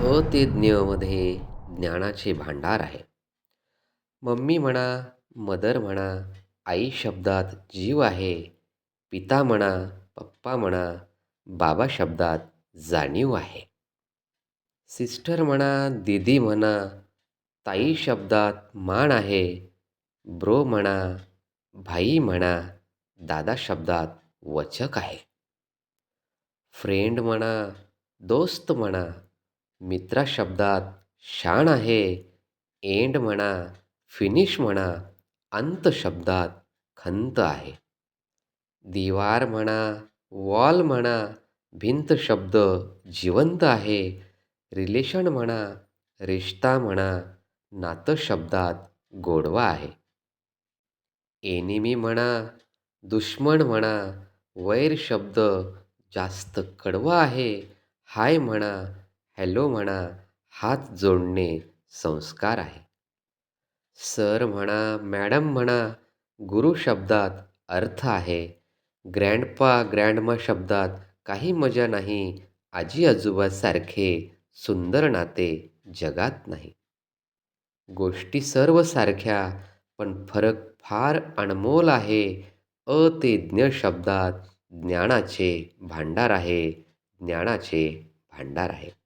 अ ते ज्ञमध्ये ज्ञानाचे भांडार आहे. मम्मी म्हणा मदर म्हणा आई शब्दात जीव आहे पिता म्हणा पप्पा म्हणा बाबा शब्दात जाणीव आहे. सिस्टर म्हणा दीदी म्हणा ताई शब्दात मान आहे ब्रो म्हणा भाई म्हणा दादा शब्दात वचक आहे. फ्रेंड म्हणा दोस्त म्हणा मित्रा शब्दात शान आहे एंड म्हणा फिनिश म्हणा अंत शब्दात खंत आहे. दिवार म्हणा वॉल म्हणा भिंत शब्द जिवंत आहे. रिलेशन म्हणा रिश्ता म्हणा नातं शब्दात गोडवा आहे. एनिमी म्हणा दुश्मन म्हणा वैर शब्द जास्त कडवा आहे. हाय म्हणा हॅलो म्हणा हात जोडणे संस्कार आहे. सर म्हणा मॅडम म्हणा गुरु शब्दात अर्थ आहे. ग्रँडपा ग्रँडमा शब्दात काही मजा नाही. आजी आजोबासारखे सुंदर नाते जगात नाही. गोष्टी सर्व सारख्या पण फरक फार अनमोल आहे. अ ते ज्ञ शब्दात ज्ञानाचे भांडार आहे ज्ञानाचे भांडार आहे.